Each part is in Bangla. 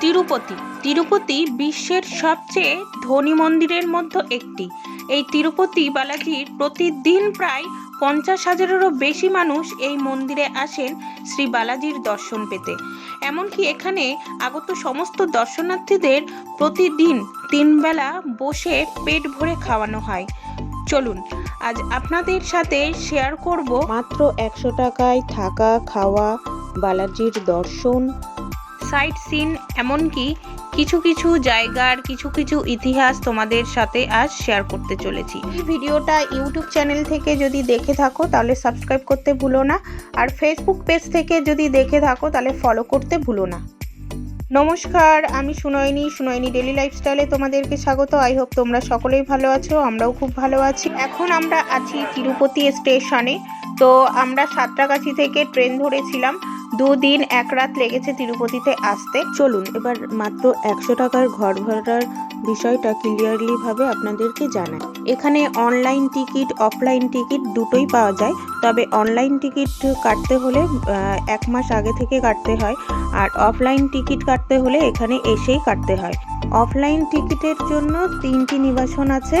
তিরুপতি। তিরুপতি বিশ্বের সবচেয়ে ধনী মন্দিরের মধ্যে একটি। এই তিরুপতি বালাজির প্রতিদিন প্রায় পঞ্চাশ হাজারেরও বেশি মানুষ এই মন্দিরে আসেন শ্রী বালাজির দর্শন পেতে। এমনকি এখানে আগত সমস্ত দর্শনার্থীদের প্রতিদিন তিনবেলা বসে পেট ভরে খাওয়ানো হয়। চলুন, আজ আপনাদের সাথে শেয়ার করব মাত্র একশো টাকায় থাকা খাওয়া বালাজির দর্শন সাইট সিন, এমনকি কিছু কিছু জায়গার কিছু কিছু ইতিহাস তোমাদের সাথে আজ শেয়ার করতে চলেছি। এই ভিডিওটা ইউটিউব চ্যানেল থেকে যদি দেখে থাকো, তাহলে সাবস্ক্রাইব করতে ভুলো না। আর ফেসবুক পেজ থেকে যদি দেখে থাকো, তাহলে ফলো করতে ভুলো না। নমস্কার, আমি সুনয়নি সুনয়নি ডেলি লাইফস্টাইলে তোমাদেরকে স্বাগত। আই হোপ তোমরা সকলেই ভালো আছো, আমরাও খুব ভালো আছি। এখন আমরা আছি তিরুপতি স্টেশনে। তো আমরা সাতটাগাছি থেকে ট্রেন ধরেছিলাম। দুদিন এক রাত লেগেছে তিরুপতিতে আসতে। চলুন, এবার মাত্র একশো টাকার ঘর ভাড়ার বিষয়টা ক্লিয়ারলি ভাবে আপনাদেরকে জানাই। এখানে অনলাইন টিকিট অফলাইন টিকিট দুটোই পাওয়া যায়। তবে অনলাইন টিকিট কাটতে হলে এক মাস আগে থেকে কাটতে হয়। আর অফলাইন টিকিট কাটতে হলে এখানে এসেই কাটতে হয়। অফলাইন টিকিটের জন্য তিনটি নিবাসন আছে।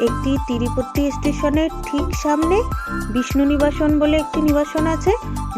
একটি তিরুপতি স্টেশনের ঠিক সামনে, বিষ্ণু নিবাসন বলে একটি নিবাসন আছে।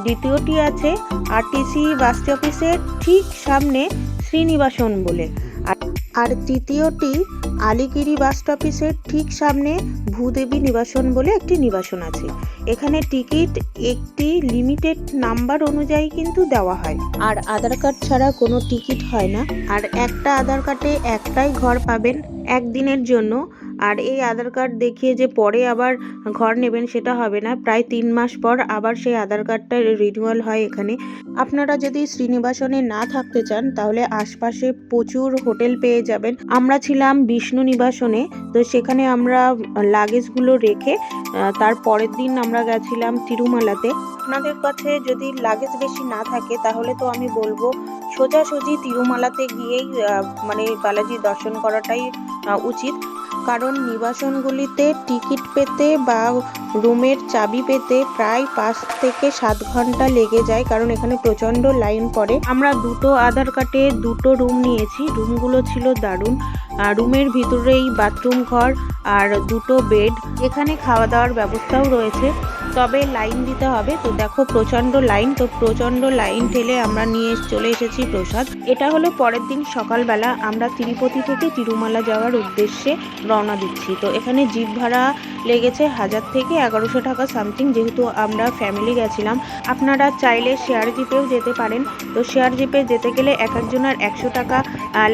দ্বিতীয়টি আছে আরটিসি বাস অফিসের ঠিক সামনে, শ্রীনিবাসন বলে। আর- আর তৃতীয়টি আলিগিরি বাস অফিসের ঠিক সামনে ভূদেবী নিবাসন বলে একটি নিবাসন আছে। এখানে টিকিট, একটি লিমিটেড নাম্বার অনুযায়ী কিন্তু দেওয়া হয়। আর আধার কার্ড ছাড়া কোনো টিকিট হয় না। আর একটা আধার কার্ডে একটাই ঘর পাবেন একদিনের জন্য। আর এই আধার কার্ড দেখিয়ে যে পরে আবার ঘর নেবেন সেটা হবে না। প্রায় তিন মাস পর আবার সেই আধার কার্ডটা রিনিউয়াল হয় এখানে। আপনারা যদি শ্রীনিবাসনে না থাকতে চান, তাহলে আশপাশে প্রচুর হোটেল পেয়ে যাবেন। আমরা ছিলাম বিষ্ণু নিবাসনে তো সেখানে আমরা লাগেজগুলো রেখে তার পরের দিন আমরা গেছিলাম তিরুমালাতে। আপনাদের কাছে যদি লাগেজ বেশি না থাকে, তাহলে তো আমি বলব, সোজাসুজি তিরুমালাতে গিয়েই মানে বালাজি দর্শন করাটাই উচিত। কারণ নিবাসনগুলিতে টিকিট পেতে বা রুমের চাবি পেতে প্রায় পাঁচ থেকে সাত ঘণ্টা লেগে যায়, কারণ এখানে প্রচণ্ড লাইন পড়ে। আমরা দুটো আধার কার্ডে দুটো রুম নিয়েছি। রুমগুলো ছিল দারুণ। আর রুমের ভিতরেই বাথরুম ঘর আর দুটো বেড। এখানে খাওয়া দাওয়ার ব্যবস্থাও রয়েছে। তবে লাইন দিতে হবে। তো দেখো প্রচণ্ড লাইন তো প্রচণ্ড লাইন ঠেলে আমরা নিয়ে চলে এসেছি প্রসাদ। এটা হলো পরের দিন সকালবেলা আমরা তিরুপতি থেকে তিরুমালা যাওয়ার উদ্দেশ্যে রওনা দিচ্ছি। তো এখানে জিপ ভাড়া লেগেছে হাজার থেকে এগারোশো টাকা সামথিং যেহেতু আমরা ফ্যামিলি গেছিলাম। আপনারা চাইলে শেয়ার জিপেও যেতে পারেন। তো শেয়ার জিপে যেতে গেলে এক একজনের একশো টাকা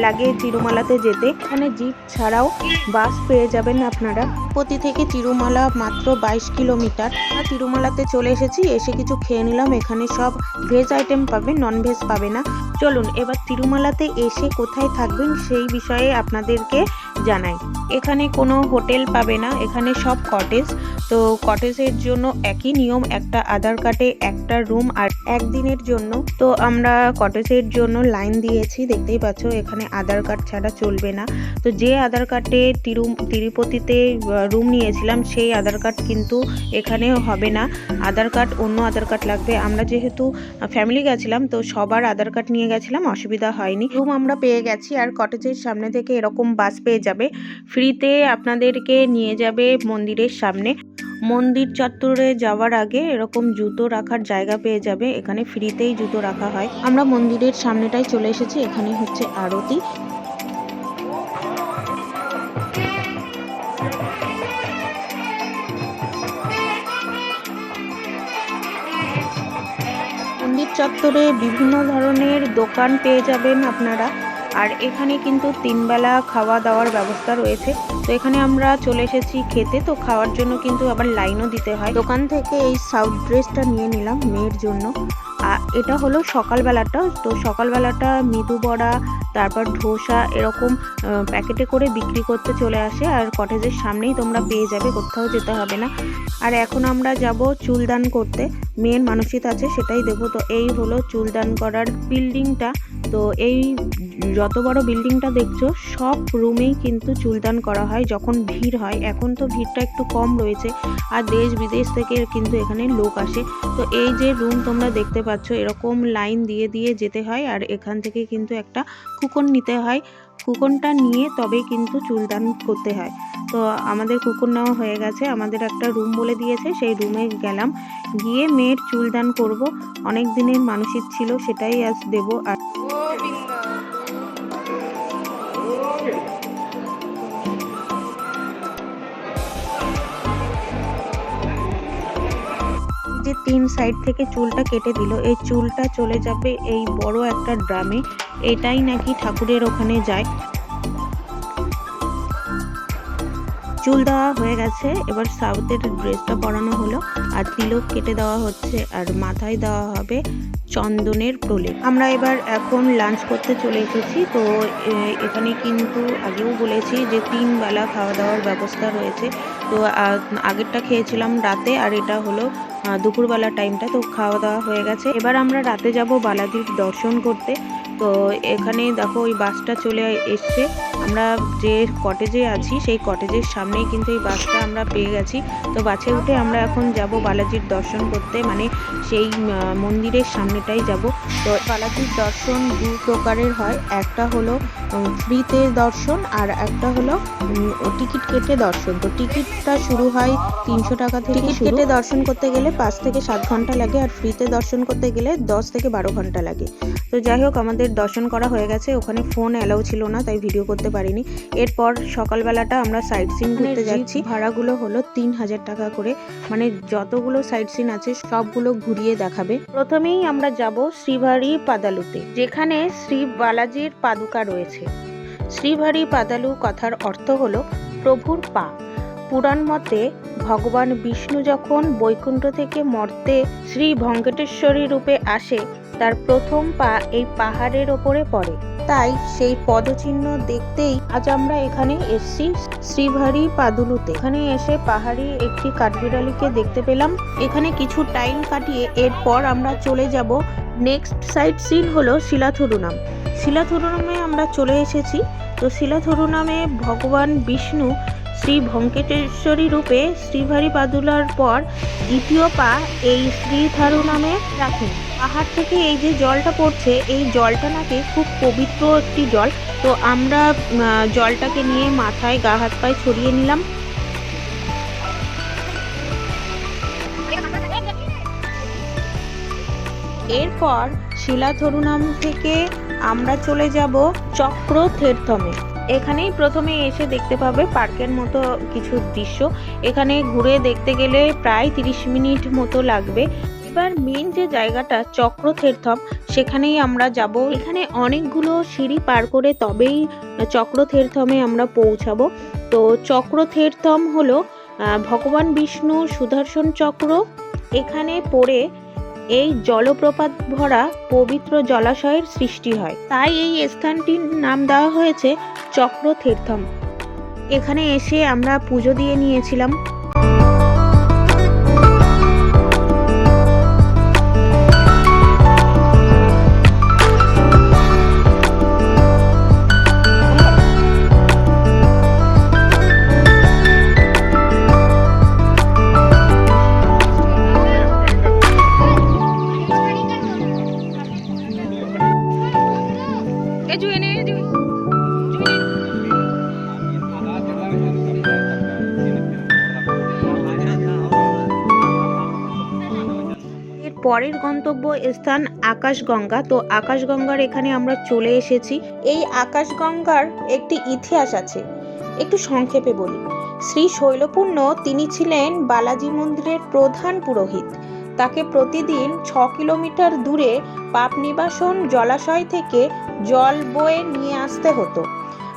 লাগে তিরুমালাতে যেতে। এখানে জিপ ছাড়াও বাস পেয়ে যাবেন আপনারা। পতি থেকে তিরুমালা মাত্র বাইশ কিলোমিটার। তিরুমালাতে চলে এসেছি, এসে কিছু খেয়ে নিলাম। এখানে সব ভেজ আইটেম পাবে নন ভেজ পাবে না। চলুন, এবার তিরুমালাতে এসে কোথায় থাকবেন সেই বিষয়ে আপনাদেরকে জানাই। এখানে কোনো হোটেল পাবে না, এখানে সব কটেজ তো কটেজের জন্য একই নিয়ম, একটা আধার কার্ডে একটা রুম আর একদিনের জন্য। তো আমরা কটেজের জন্য লাইন দিয়েছি, দেখতেই পাচ্ছ এখানে আধার কার্ড ছাড়া চলবে না। তো যে আধার কার্ডে তিরু, তিরুপতিতে রুম নিয়েছিলাম, সেই আধার কার্ড কিন্তু এখানে হবে না। আধার কার্ড, অন্য আধার কার্ড লাগবে। আমরা যেহেতু ফ্যামিলি গেছিলাম, তো সবার আধার কার্ড নিয়ে গেছিলাম, অসুবিধা হয়নি। রুম আমরা পেয়ে গেছি আর কটেজের সামনে থেকে এরকম বাস পেয়ে যাবে। ফ্রিতে আপনাদেরকে নিয়ে যাবে মন্দিরের সামনে। মন্দির চত্বরে যাওয়ার আগে এরকম জুতো রাখার জায়গা পেয়ে যাবে। এখানে ফ্রিতেই জুতো রাখা হয়। আমরা মন্দিরের সামনেটাই চলে এসেছি। এখানে হচ্ছে আরতি। মন্দির চত্বরে বিভিন্ন ধরনের দোকান পেয়ে যাবেন আপনারা। আর এখানে কিন্তু তিনবেলা খাওয়া দাওয়ার ব্যবস্থা রয়েছে। তো এখানে আমরা চলে এসেছি খেতে। তো খাওয়ার জন্য কিন্তু আবার লাইনও দিতে হয়। দোকান থেকে এই সাউথ ড্রেসটা নিয়ে নিলাম মেয়ের জন্য। এটা হলো সকালবেলাটা। তো সকালবেলাটা মৃদু বড়া, তারপর ধোসা এরকম প্যাকেটে করে বিক্রি করতে চলে আসে। আর কটেজের সামনেই তোমরা পেয়ে যাবে, কোথাও যেতে হবে না। আর এখন আমরা যাব চুলদান করতে। মেয়ের মানসিক আছে, সেটাই দেবো তো এই হলো চুলদান করার বিল্ডিংটা তো এই যত বড় বিল্ডিংটা দেখছ, সব রুমেই কিন্তু চুলদান করা হয় যখন ভিড় হয়। এখন তো ভিড়টা একটু কম রয়েছে আর দেশ বিদেশ থেকে কিন্তু এখানে লোক আসে। তো এই যে রুম তোমরা দেখতে পাচ্ছ, এরকম লাইন দিয়ে দিয়ে যেতে হয় আর এখান থেকে কিন্তু একটা কুকন নিতে হয়। কুকনটা নিয়ে তবেই কিন্তু চুলদান করতে হয়। তো আমাদের কুকুর নেওয়া হয়ে গেছে। আমাদের একটা রুম বলে দিয়েছে, সেই রুমে গেলাম। গিয়ে মেয়ের চুল দান করব। অনেক দিনের মানসিক ছিল, সেটাই আজ দেব। আর যে তিন সাইড থেকে চুলটা কেটে দিল, এই চুলটা চলে যাবে এই বড় একটা ড্রামে। এটাই নাকি ঠাকুরের ওখানে যায়। চুল দেওয়া হয়ে গেছে, এবার সাউথের ড্রেসটা পরানো হলো। আর তিলক কেটে দেওয়া হচ্ছে আর মাথায় দেওয়া হবে চন্দনের প্রলেপ। আমরা এবার এখন লাঞ্চ করতে চলে এসেছি। তো এখানে কিন্তু আগেও বলেছি যে তিন বেলা খাওয়া দাওয়ার ব্যবস্থা রয়েছে। তো আগেরটা খেয়েছিলাম রাতে আর এটা হলো দুপুরবেলা টাইমটা তো, খাওয়া দাওয়া হয়ে গেছে। এবার আমরা রাতে যাব বালাজির দর্শন করতে। তো এখানে দেখো ওই বাসটা চলে এসছে। আমরা যে কটেজে আছি, সেই কটেজের সামনেই কিন্তু এই বাসটা আমরা পেয়ে গেছি। তো বাসে উঠে আমরা এখন যাব বালাজির দর্শন করতে। মানে সেই মন্দিরের সামনেটাই যাব। তো বালাজির দর্শন দু প্রকারের হয়। একটা হলো ফ্রিতে দর্শন আর একটা হলো টিকিট কেটে দর্শন। তো টিকিটটা শুরু হয় তিনশো টাকা থেকে টিকিট কেটে দর্শন করতে গেলে পাঁচ থেকে সাত ঘণ্টা লাগে আর ফ্রিতে দর্শন করতে গেলে দশ থেকে বারো ঘণ্টা লাগে। তো যাই হোক আমাদের দর্শন করা হয়ে গেছে। ওখানে ফোন অ্যালাউ ছিল না তাই ভিডিও করতে পারিনি। এরপর সকালবেলাটা আমরা সাইট সিন ঘুরতে যাচ্ছি। ভাড়াগুলো হলো তিন হাজার টাকা করে। মানে যতগুলো সাইট সিন আছে সবগুলো ঘুরিয়ে দেখাবে। প্রথমেই আমরা যাব শ্রীভারি পাদালুতে, যেখানে শ্রী বালাজির পাদুকা রয়েছে। শ্রীভারি পাদালু কথার অর্থ হল প্রভুর পা। পুরাণ মতে ভগবান বিষ্ণু যখন বৈকুণ্ঠ থেকে মর্তে শ্রী ভঙ্কটেশ্বরী রূপে আসে তার প্রথম পা এই পাহাড়ের ওপরে পড়ে। তাই সেই পদচিহ্ন দেখতেই আজ আমরা এখানে এসছি শ্রীভারি পাদুলুতে। এখানে এসে পাহাড়ি একটি কাঠবিড়ালিকে দেখতে পেলাম। এখানে কিছু টাইম কাটিয়ে এরপর আমরা চলে যাব। নেক্সট সাইট সিন হলো শিলাথুরুনাম। শিলাথুরুনামে আমরা চলে এসেছি। তো শিলাথুরুনামে ভগবান বিষ্ণু শ্রী ভঙ্কেটেশ্বরী রূপে শ্রীভারী পাদুলার পর দ্বিতীয় পা এই শ্রীথারু নামে রাখেন। পাহাড় থেকে এই যে জলটা পড়ছে, এই জলটা নাকি খুব পবিত্র একটি জল। তো আমরা জলটাকে নিয়ে মাথায় গা হাত পায়ে ছড়িয়ে নিলাম। এরপর শিলাথরুনাম থেকে আমরা চলে যাব চক্র থেরথমে এখানেই প্রথমে এসে দেখতে পাবে পার্কের মতো কিছু দৃশ্য। এখানে ঘুরে দেখতে গেলে প্রায় তিরিশ মিনিট মতো লাগবে। এবার মেন যে জায়গাটা চক্র থেরথম সেখানেই আমরা যাব। এখানে অনেকগুলো সিঁড়ি পার করে তবেই চক্র থেরথমে আমরা পৌঁছাবো। তো চক্র থেরথম হলো ভগবান বিষ্ণু সুদর্শন চক্র। এখানে পড়ে এই জলপ্রপাত ভরা পবিত্র জলাশয়ের সৃষ্টি হয়। তাই এই স্থানটির নাম দেওয়া হয়েছে চক্র তীর্থম এখানে এসে আমরা পুজো দিয়ে নিয়েছিলাম। পরের গন্তব্য স্থান আকাশগঙ্গা। তো আকাশগঙ্গার এখানে আমরা চলে এসেছি। এই আকাশগঙ্গার একটি ইতিহাস আছে। একটু সংক্ষেপে বলি। শ্রী শৈলপূর্ণ তিনি ছিলেন বালাজি মন্দিরের প্রধান পুরোহিত। তাকে প্রতিদিন ছ কিলোমিটার দূরে পাপ নিবাসন জলাশয় থেকে জল বয়ে নিয়ে আসতে হতো।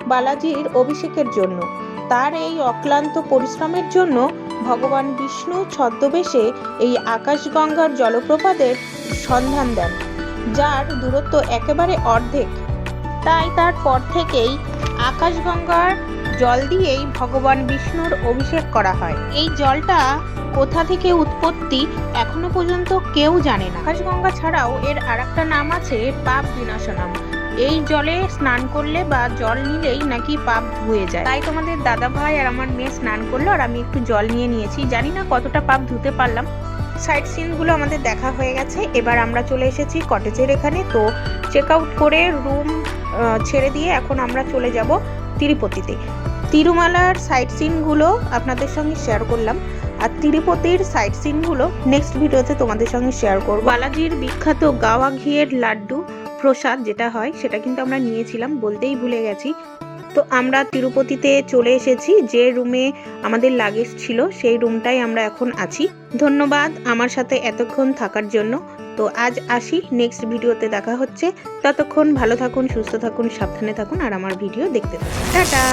বালাজির অভিষেকের জন্য। তার এই অক্লান্ত পরিশ্রমের জন্য ভগবান বিষ্ণু ছদ্মবেশে এই আকাশগঙ্গার জলপ্রপাতের সন্ধান দেন, যার দূরত্ব একেবারে অর্ধেক। তাই তার পর থেকেই আকাশগঙ্গার জল দিয়েই ভগবান বিষ্ণুর অভিষেক করা হয়। এই জলটা কোথা থেকে উৎপত্তি এখনও পর্যন্ত কেউ জানে না। আকাশগঙ্গা ছাড়াও এর আরেকটা নাম আছে পাপ বিনাশনাম। এই জলে স্নান করলে বা জল নিলেই নাকি পাপ ধুয়ে যায়। তাই তোমাদের দাদা ভাই আর আমার মেয়ে স্নান করল আর আমি একটু জল নিয়ে নিয়েছি। জানি না কতটা পাপ ধুতে পারলাম। সাইট সিনগুলো আমাদের দেখা হয়ে গেছে। এবার আমরা চলে এসেছি কটেজের এখানে। তো চেক আউট করে রুম ছেড়ে দিয়ে এখন আমরা চলে যাব তিরুপতিতে। তিরুমালার সাইট সিনগুলো আপনাদের সঙ্গে শেয়ার করলাম। আর তিরুপতির সাইট সিনগুলো নেক্সট ভিডিওতে তোমাদের সঙ্গে শেয়ার করব। বালাজির বিখ্যাত গাওয়া ঘিয়ের লাড্ডু। প্রসাদ যেটা হয়, সেটা কিন্তু আমরা নিয়েছিলাম, বলতেই ভুলে গেছি। তো আমরা তিরুপতিতে চলে এসেছি, যে রুমে আমাদের লাগেজ ছিল, সেই রুমটাই আমরা এখন আছি। ধন্যবাদ আমার সাথে এতক্ষণ থাকার জন্য। তো আজ আসি নেক্সট ভিডিওতে দেখা হচ্ছে। ততক্ষণ ভালো থাকুন, সুস্থ থাকুন, সাবধানে থাকুন, আর আমার ভিডিও দেখতে থাকুন। টাটা!